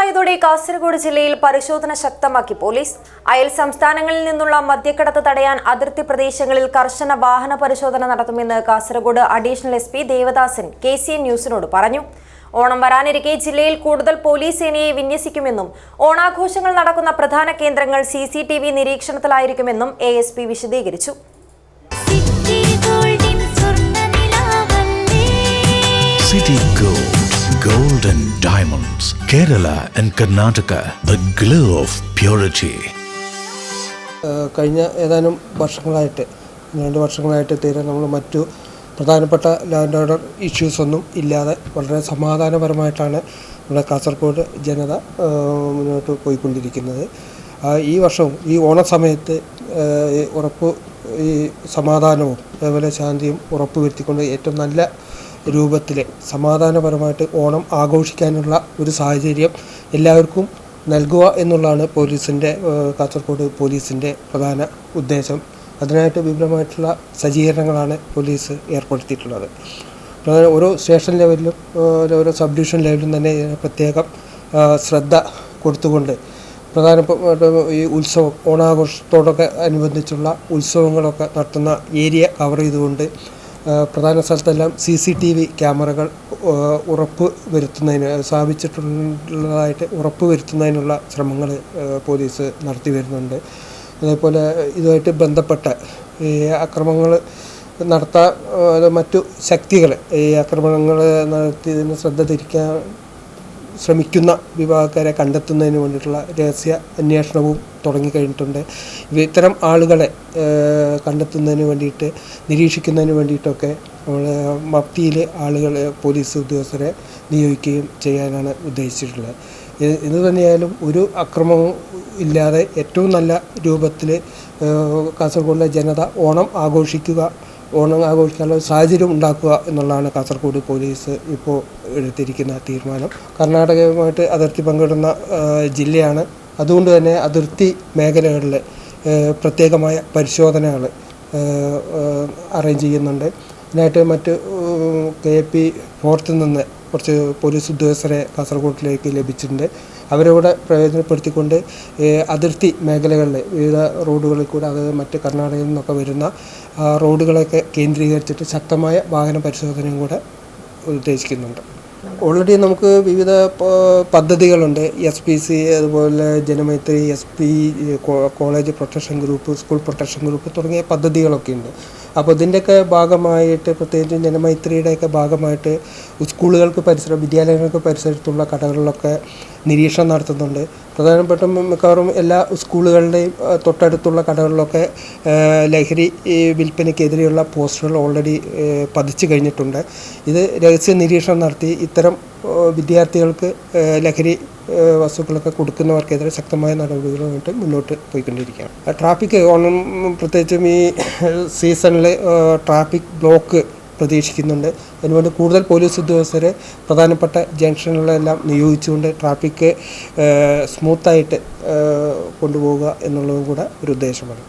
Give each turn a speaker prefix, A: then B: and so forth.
A: ഓണമായതോടെ കാസർഗോഡ് ജില്ലയിൽ പരിശോധന ശക്തമാക്കി പോലീസ്. അയൽ സംസ്ഥാനങ്ങളിൽ നിന്നുള്ള മദ്യക്കടത്ത് തടയാൻ അതിർത്തി പ്രദേശങ്ങളിൽ കർശന വാഹന പരിശോധന നടത്തുമെന്ന് Kasaragod additional S P Devadasan K C N ന്യൂസിനോട് പറഞ്ഞു. ഓണം വരാനിരിക്കെ ജില്ലയിൽ കൂടുതൽ പോലീസ് സേനയെ വിന്യസിക്കുമെന്നും ഓണാഘോഷങ്ങൾ നടക്കുന്ന പ്രധാന കേന്ദ്രങ്ങൾ സി സി ടി വി നിരീക്ഷണത്തിലായിരിക്കുമെന്നും എ എസ് പി വിശദീകരിച്ചു.
B: City
C: Diamonds, and Karnataka the glow of
D: purity. കഴിഞ്ഞ ഏതാനും വർഷങ്ങളായിട്ട് രണ്ട് വർഷങ്ങളായിട്ട് തീരെ നമ്മൾ മറ്റു പ്രധാനപ്പെട്ട ലാൻഡ് ഓർഡർ ഇഷ്യൂസ് ഒന്നും ഇല്ലാതെ വളരെ സമാധാനപരമായിട്ടാണ് നമ്മുടെ കാസർഗോഡ് ജനത മുന്നോട്ട് പോയിക്കൊണ്ടിരിക്കുന്നത് ഈ വർഷവും ഈ ഓണസമയത്ത് ഉറപ്പ് ഈ സമാധാനവും അതേപോലെ ശാന്തിയും ഉറപ്പുവരുത്തിക്കൊണ്ട് ഏറ്റവും നല്ല രൂപത്തിൽ സമാധാനപരമായിട്ട് ഓണം ആഘോഷിക്കാനുള്ള ഒരു സാഹചര്യം എല്ലാവർക്കും നൽകുക എന്നുള്ളതാണ് പോലീസിന്റെ കാസർഗോഡ് പോലീസിന്റെ പ്രധാന ഉദ്ദേശം. അതിനായിട്ട് വിപുലമായിട്ടുള്ള സജ്ജീകരണങ്ങളാണ് പോലീസ് ഏർപ്പെടുത്തിയിട്ടുള്ളത്. പ്രധാന ഓരോ സ്റ്റേഷൻ ലെവലിലും ഓരോ സബ് ഡിവിഷൻ ലെവലിലും തന്നെ പ്രത്യേകം ശ്രദ്ധ കൊടുത്തുകൊണ്ട് പ്രധാനപ്പെട്ട ഈ ഉത്സവം ഓണാഘോഷത്തോടൊക്കെ അനുബന്ധിച്ചുള്ള ഉത്സവങ്ങളൊക്കെ നടത്തുന്ന ഏരിയ കവർ ചെയ്തുകൊണ്ട് പ്രധാന സ്ഥലത്തെല്ലാം സി സി ടി വി ക്യാമറകൾ ഉറപ്പ് വരുത്തുന്നതിന് സ്ഥാപിച്ചിട്ടുള്ളതായിട്ട് ഉറപ്പ് വരുത്തുന്നതിനുള്ള ശ്രമങ്ങൾ പോലീസ് നടത്തി വരുന്നുണ്ട്. അതേപോലെ ഇതുമായിട്ട് ബന്ധപ്പെട്ട ഈ അക്രമങ്ങൾ നടത്താൻ മറ്റു ശക്തികൾ ഈ ആക്രമണങ്ങൾ നടത്തിയതിന് ശ്രദ്ധ തിരിക്കാൻ ശ്രമിക്കുന്ന വിഭാഗക്കാരെ കണ്ടെത്തുന്നതിന് വേണ്ടിയിട്ടുള്ള രഹസ്യ അന്വേഷണവും തുടങ്ങിക്കഴിഞ്ഞിട്ടുണ്ട്. ഇത്തരം ആളുകളെ കണ്ടെത്തുന്നതിന് വേണ്ടിയിട്ട് നിരീക്ഷിക്കുന്നതിന് വേണ്ടിയിട്ടൊക്കെ നമ്മൾ മഫ്തിയിൽ ആളുകളെ പോലീസ് ഉദ്യോഗസ്ഥരെ നിയോഗിക്കുകയും ചെയ്യാനാണ് ഉദ്ദേശിച്ചിട്ടുള്ളത്. ഇത് തന്നെയായാലും ഒരു അക്രമവും ഇല്ലാതെ ഏറ്റവും നല്ല രൂപത്തിൽ കാസർഗോഡിലെ ജനത ഓണം ആഘോഷിക്കുക ഓണം ആഘോഷിക്കാനുള്ള സാഹചര്യം ഉണ്ടാക്കുക എന്നുള്ളതാണ് കാസർഗോഡ് പോലീസ് ഇപ്പോൾ എടുത്തിരിക്കുന്ന തീരുമാനം. കർണാടകയുമായിട്ട് അതിർത്തി പങ്കിടുന്ന ജില്ലയാണ്. അതുകൊണ്ട് തന്നെ അതിർത്തി മേഖലകളിൽ പ്രത്യേകമായ പരിശോധനകൾ അറേഞ്ച് ചെയ്യുന്നുണ്ട്. ഇതിനായിട്ട് മറ്റ് കെ പി ഫോർത്തിൽ നിന്ന് കുറച്ച് പോലീസ് ഉദ്യോഗസ്ഥരെ കാസർഗോഡിലേക്ക് ലഭിച്ചിട്ടുണ്ട്. അവരോട് പ്രയോജനപ്പെടുത്തിക്കൊണ്ട് അതിർത്തി മേഖലകളിൽ വിവിധ റോഡുകളിൽ കൂടെ അതായത് മറ്റ് കർണാടകയിൽ നിന്നൊക്കെ വരുന്ന റോഡുകളൊക്കെ കേന്ദ്രീകരിച്ചിട്ട് ശക്തമായ വാഹന പരിശോധനയും കൂടെ ഉദ്ദേശിക്കുന്നുണ്ട്. ഓൾറെഡി നമുക്ക് വിവിധ പദ്ധതികളുണ്ട്. എസ് പി സി അതുപോലെ Janamaithri S P college protection group school protection group തുടങ്ങിയ പദ്ധതികളൊക്കെ ഉണ്ട് അപ്പോൾ ഇതിന്റെയൊക്കെ ഭാഗമായിട്ട് പ്രത്യേകിച്ചും ജനമൈത്രിയുടെയൊക്കെ ഭാഗമായിട്ട് സ്കൂളുകൾക്ക് പരിസരം വിദ്യാലയങ്ങൾക്ക് പരിസരത്തുള്ള കടകളിലൊക്കെ നിരീക്ഷണം നടത്തുന്നുണ്ട്. പ്രധാനപ്പെട്ട മിക്കവാറും എല്ലാ സ്കൂളുകളുടെയും തൊട്ടടുത്തുള്ള കടകളിലൊക്കെ ലഹരി വിൽപ്പനയ്ക്കെതിരെയുള്ള പോസ്റ്ററുകൾ ഓൾറെഡി പതിച്ചു കഴിഞ്ഞിട്ടുണ്ട്. ഇത് രഹസ്യ നിരീക്ഷണം നടത്തി ഇത്തരം വിദ്യാർത്ഥികൾക്ക് ലഹരി വസ്തുക്കളൊക്കെ കൊടുക്കുന്നവർക്കെതിരെ ശക്തമായ നടപടികളുമായിട്ട് മുന്നോട്ട് പോയിക്കൊണ്ടിരിക്കുകയാണ്. ട്രാഫിക് ഓണം പ്രത്യേകിച്ചും ഈ സീസണിൽ ട്രാഫിക് ബ്ലോക്ക് പ്രതീക്ഷിക്കുന്നുണ്ട്. അതിനുവേണ്ടി കൂടുതൽ പോലീസ് ഉദ്യോഗസ്ഥരെ പ്രധാനപ്പെട്ട ജംഗ്ഷനുകളെല്ലാം നിയോഗിച്ചുകൊണ്ട് ട്രാഫിക് സ്മൂത്തായിട്ട് കൊണ്ടുപോവുക എന്നുള്ളതും കൂടെ ഒരു ഉദ്ദേശമാണ്.